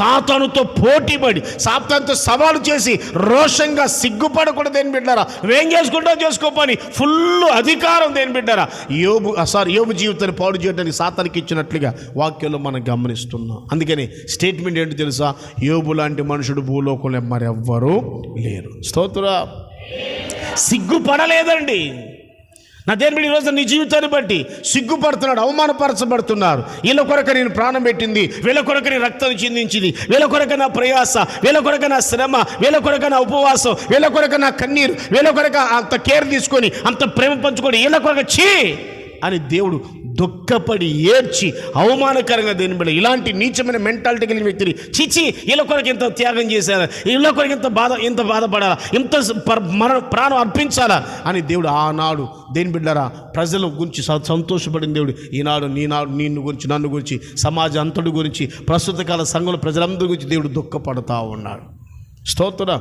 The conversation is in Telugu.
సాతానుతో పోటీపడి సాతానుతో సవాలు చేసి రోషంగా సిగ్గుపడకూడదు దేని బిడ్డారా వేం చేసుకుంటా చేసుకోపని ఫుల్ అధికారం దేని బిడ్డారా? యోబు సారీ యోబు జీవితాన్ని పాడు చేయడానికి సాతానికి ఇచ్చినట్లుగా వాక్యంలో మనం గమనిస్తున్నాం. అందుకని స్టేట్మెంట్ ఏంటి తెలుసా? యోబు లాంటి మనుషుడు భూలోకంలో మరెవ్వరూ లేరు. స్తోత్ర. సిగ్గుపడలేదండి. నా దేవుడు ఈరోజు నీ జీవితాన్ని బట్టి సిగ్గుపడుతున్నాడు అవమానపరచబడుతున్నారు. వీళ్ళ కొరకు నేను ప్రాణం పెట్టింది వీళ్ళ కొరకు నేను రక్తం చిందించింది వీళ్ళ కొరకు నా ప్రయాస వీళ్ళ కొరకు నా శ్రమ వీళ్ళ కొరకు నా ఉపవాసం వీళ్ళ కొరకు నా కన్నీరు వీళ్ళ కొరకు అంత కేర్ తీసుకొని అంత ప్రేమ పంచుకొని వీళ్ళ కొరకు చీ అని దేవుడు దుఃఖపడి ఏడ్చి అవమానకరంగా దేని బిడ్డ ఇలాంటి నీచమైన మెంటాలిటీ కలిగిన వ్యక్తిని చిచి ఇలా కొరకు ఇంత త్యాగం చేశారా? ఇలా కొరకు ఇంత బాధ ఇంత బాధపడాలా? ఇంత మన ప్రాణం అర్పించాలా? అని దేవుడు ఆనాడు దేని బిడ్డరా? ప్రజల గురించి స- సంతోషపడిన దేవుడు ఈనాడు నీనాడు నిన్ను గురించి నన్ను గురించి సమాజం అంతటి గురించి ప్రస్తుత కాల సంఘంలో ప్రజలందరి గురించి దేవుడు దుఃఖపడతా ఉన్నాడు. స్తోత్ర.